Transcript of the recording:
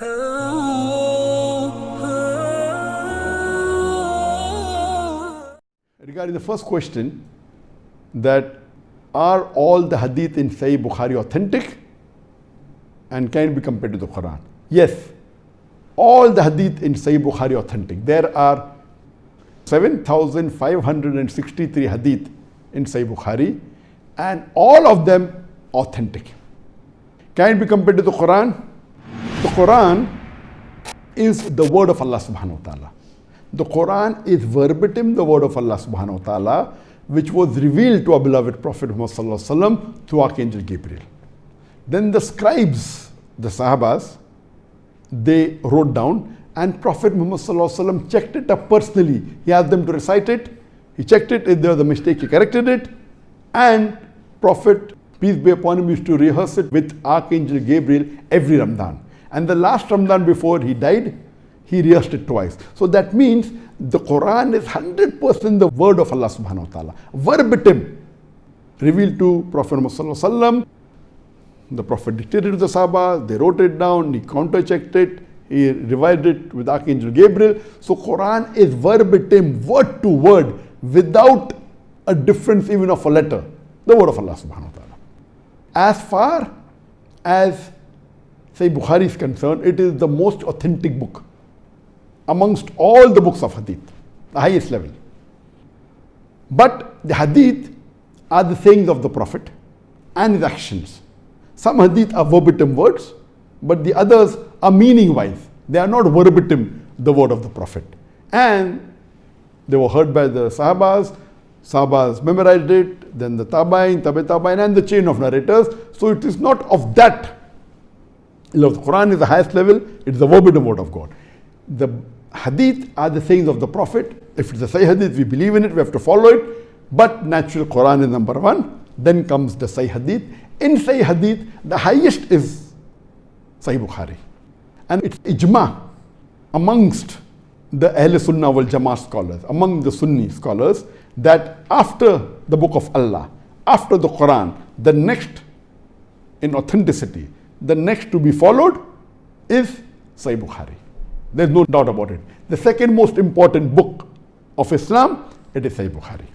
Regarding the first question, that are all the hadith in Sahih Bukhari authentic and can it be compared to the Quran? Yes, all the hadith in Sahih Bukhari authentic. There are 7,563 hadith in Sahih Bukhari and all of them authentic. Can it be compared to the Quran? The Quran is the word of Allah subhanahu wa ta'ala. The Quran is verbatim the word of Allah subhanahu wa ta'ala, which was revealed to our beloved Prophet Muhammad wasallam through Archangel Gabriel. Then the scribes, the Sahabas, they wrote down and Prophet Muhammad wasallam checked it up personally. He asked them to recite it. He checked it. If there was a mistake, he corrected it. And Prophet, peace be upon him, used to rehearse it with Archangel Gabriel every Ramadan. And the last Ramadan before he died, he rehearsed it twice. So that means the Quran is 100% the word of Allah subhanahu wa ta'ala. Verbatim. Revealed to Prophet Muhammad. The Prophet dictated to the Sahaba, they wrote it down, he counter-checked it, he revised it with Archangel Gabriel. So Quran is verbatim, word to word, without a difference even of a letter. The word of Allah subhanahu wa ta'ala. As far as say Bukhari is concerned, it is the most authentic book amongst all the books of hadith, the highest level. But the hadith are the sayings of the Prophet and his actions. Some hadith are verbatim words, but the others are meaning wise. They are not verbatim the word of the Prophet. And they were heard by the Sahabas, Sahabas memorized it, then the Tabain, Tabi Tabain, and the chain of narrators. So it is not of that. The Quran is the highest level, it is the verbatim word of God. The hadith are the sayings of the Prophet. If it's a Sahih hadith, we believe in it, we have to follow it. But natural Quran is number one. Then comes the Sahih hadith. In Sahih hadith, the highest is Sahih Bukhari. And it's ijma amongst the Ahl Sunnah wal Jamaat scholars, among the Sunni scholars, that after the book of Allah, after the Quran, the next in authenticity, the next to be followed is Sahih Bukhari. There's no doubt about it. The second most important book of Islam, it is Sahih Bukhari.